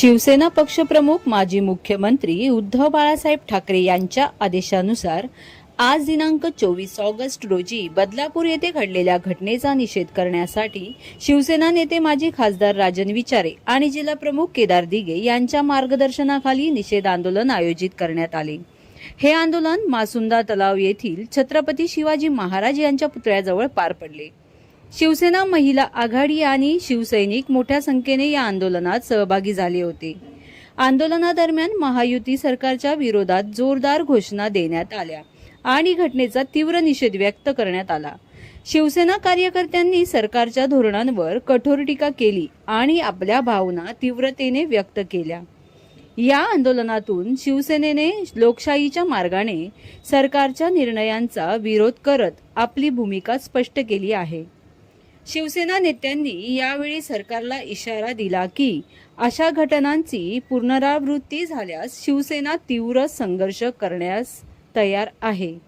शिवसेना पक्षप्रमुख माजी मुख्यमंत्री उद्धव बाळासाहेब ठाकरे यांच्या आदेशानुसार आज दिनांक चोवीस ऑगस्ट रोजी बदलापूर येथे घडलेल्या घटनेचा निषेध करण्यासाठी शिवसेना नेते माजी खासदार राजन विचारे आणि जिल्हाप्रमुख केदार दिगे यांच्या मार्गदर्शनाखाली निषेध आंदोलन आयोजित करण्यात आले. हे आंदोलन मासुंदा तलाव येथील छत्रपती शिवाजी महाराज यांच्या पुतळ्याजवळ पार पडले. शिवसेना महिला आघाडी आणि शिवसैनिक मोठ्या संख्येने या आंदोलनात सहभागी झाले होते. आंदोलनादरम्यान महायुती सरकारच्या विरोधात जोरदार घोषणा देण्यात आल्या आणि घटनेचा तीव्र निषेध व्यक्त करण्यात आला. शिवसेना कार्यकर्त्यांनी सरकारच्या धोरणांवर कठोर टीका केली आणि आपल्या भावना तीव्रतेने व्यक्त केल्या. या आंदोलनातून शिवसेनेने लोकशाहीच्या मार्गाने सरकारच्या निर्णयांचा विरोध करत आपली भूमिका स्पष्ट केली आहे. शिवसेना नेत्यांनी यावेळी सरकारला इशारा दिला की अशा घटनांची पुनरावृत्ती झाल्यास शिवसेना तीव्र संघर्ष करण्यास तयार आहे.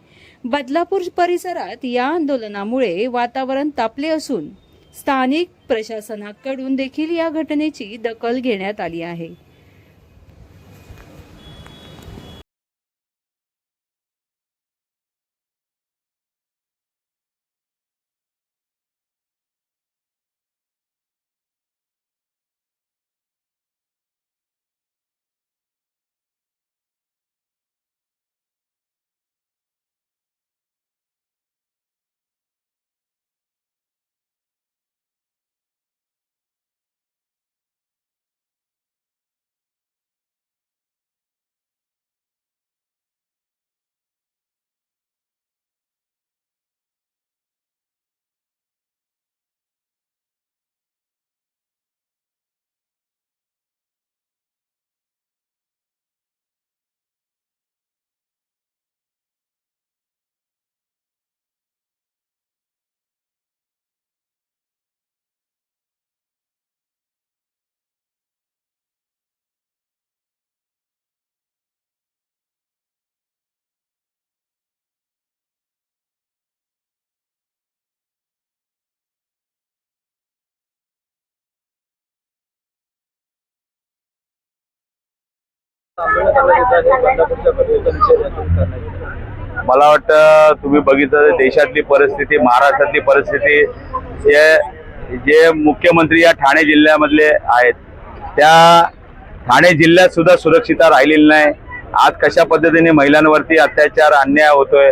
बदलापूर परिसरात या आंदोलनामुळे वातावरण तापले असून स्थानिक प्रशासनाकडून देखील या घटनेची दखल घेण्यात आली आहे. मला वाटतं तुम्ही बघितलं देशातली परिस्थिती महाराष्ट्रातली परिस्थिती जे जे मुख्यमंत्री या ठाणे जिल्ह्यामधले आहेत त्या ठाणे जिल्ह्यात सुद्धा सुरक्षितता राहिलेली नाही. आज कशा पद्धतीने महिलांवरती अत्याचार अन्याय होतोय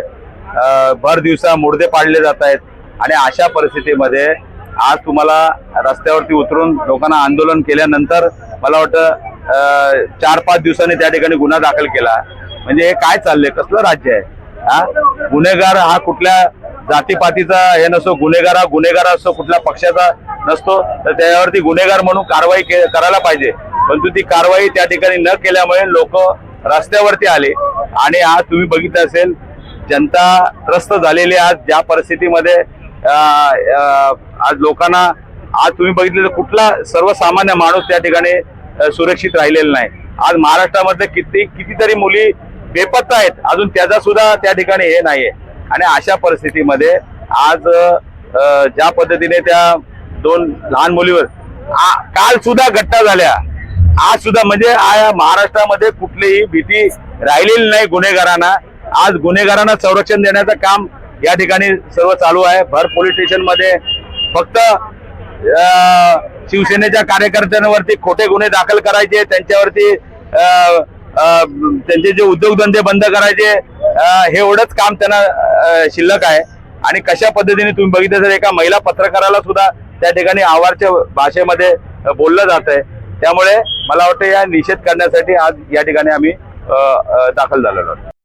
भर दिवसा मुर्दे पाडले जात आहेत आणि अशा परिस्थितीमध्ये आज तुम्हाला रस्त्यावरती उतरून लोकांना आंदोलन केल्यानंतर मला वाटतं चार पाच दिवसांनी त्या ठिकाणी गुन्हा दाखल केला. म्हणजे हे काय चाललंय? कसलं राज्य आहे? हा? गुन्हेगार हा कुठल्या जातीपातीचा हे नसतो गुन्हेगार हा गुन्हेगार असतो कुठल्या पक्षाचा नसतो तर त्याच्यावरती गुन्हेगार म्हणून कारवाई के- करायला पाहिजे. परंतु ती कारवाई त्या ठिकाणी न केल्यामुळे लोक रस्त्यावरती आले. आणि आज तुम्ही बघितलं असेल जनता त्रस्त झालेली आज. ज्या परिस्थितीमध्ये आज लोकांना आज तुम्ही बघितलं तर कुठला सर्वसामान्य माणूस त्या ठिकाणी सुरक्षित राहिलेलं नाही. आज महाराष्ट्रामधले किती कितीतरी मुली बेपत्ता आहेत. अजून त्याचा सुद्धा त्या ठिकाणी हे नाहीये. आणि अशा परिस्थितीमध्ये आज ज्या पद्धतीने त्या दोन लहान मुलीवर काल सुद्धा घटना झाल्या. आज सुद्धा म्हणजे महाराष्ट्रामध्ये कुठलीही भीती राहिलेली नाही गुन्हेगारांना. आज गुन्हेगारांना संरक्षण देण्याचं काम या ठिकाणी सर्व चालू आहे. भर पोलीस स्टेशनमध्ये फक्त शिवसेनेच्या कार्यकर्त्यांवरती खोटे गुन्हे दाखल करायचे त्यांच्यावरती त्यांचे जे उद्योगधंदे बंद करायचे हे एवढंच काम त्यांना शिल्लक आहे. आणि कशा पद्धतीने तुम्ही बघितलं तर एका महिला पत्रकाराला सुद्धा त्या ठिकाणी आवारच्या भाषेमध्ये बोललं जात आहे. त्यामुळे मला वाटतं या निषेध करण्यासाठी आज या ठिकाणी आम्ही दाखल झालेलो आहोत.